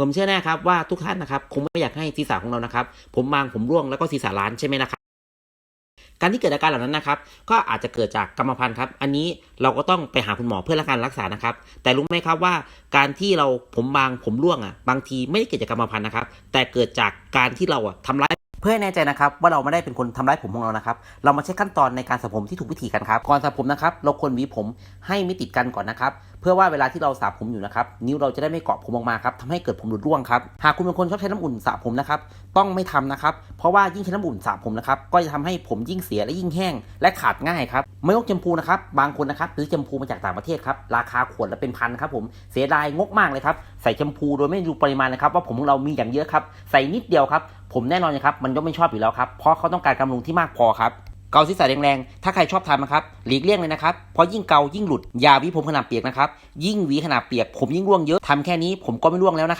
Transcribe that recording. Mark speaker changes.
Speaker 1: ผมเชื่อแน่ครับว่าทุกท่านนะครับคงไม่อยากให้ศีรษะของเรานะครับ ผมบางผมร่วงแล้วก็ศีรษะล้านใช่ไหมนะครับการที่เกิดอาการเหล่านั้นนะครับ ก็อาจจะเกิดจากกรรมพันธุ์ครับ อันนี้เราก็ต้องไปหาคุณหมอเพื่อรับการรักษานะครับ แต่รู้ไหมครับว่าการที่เราผมบางผมร่วงอะ บางทีไม่ได้เกิดจากกรรมพันธุ์นะครับ แต่เกิดจากการที่เราอะทำร้ายเพื่อให้แน่ใจนะครับว่าเราไม่ได้เป็นคนทำร้ายผมของเรานะครับ เรามาเช็คขั้นตอนในการสระผมที่ถูกวิธีกันครับ ก่อนสระผมนะครับ เราควรหวีผมให้ไม่ติดกันก่อนนะครับเพื่อว่าเวลาที่เราสระผมอยู่นะครับนิ้วเราจะได้ไม่เกาะผมออกมาครับทำให้เกิดผมหลุดร่วงครับหากคุณเป็นคนชอบใช้น้ำอุ่นสระผมนะครับต้องไม่ทำนะครับเพราะว่ายิ่งใช้น้ำอุ่นสระผมนะครับก็จะทำให้ผมยิ่งเสียและยิ่งแห้ง และขาดง่ายครับไม่ต้องแชมพูนะครับบางคนนะครับซื้อแชมพูมาจากต่างประเทศครับราคาขวดละเป็นพันครับผมเสียดายงกมากเลยครับใส่แชมพูโดยไม่ดูปริมาณนะครับว่าผมของเรามีอย่างเยอะครับใส่นิดเดียวครับผมแน่นอนนะครับมันย่อมไม่ชอบอยู่แล้วครับเพราะเขาต้องการกำลังที่มากพอครับ เกาศีรษะแรงๆ ถ้าใครชอบทำนะครับ หลีกเลี่ยงเลยนะครับ เพราะยิ่งเกายิ่งหลุด ยาวิผมขนาดเปียกนะครับ ยิ่งวีขนาดเปียก ผมยิ่งร่วงเยอะทำแค่นี้ผมก็ไม่ร่วงแล้วนะครับ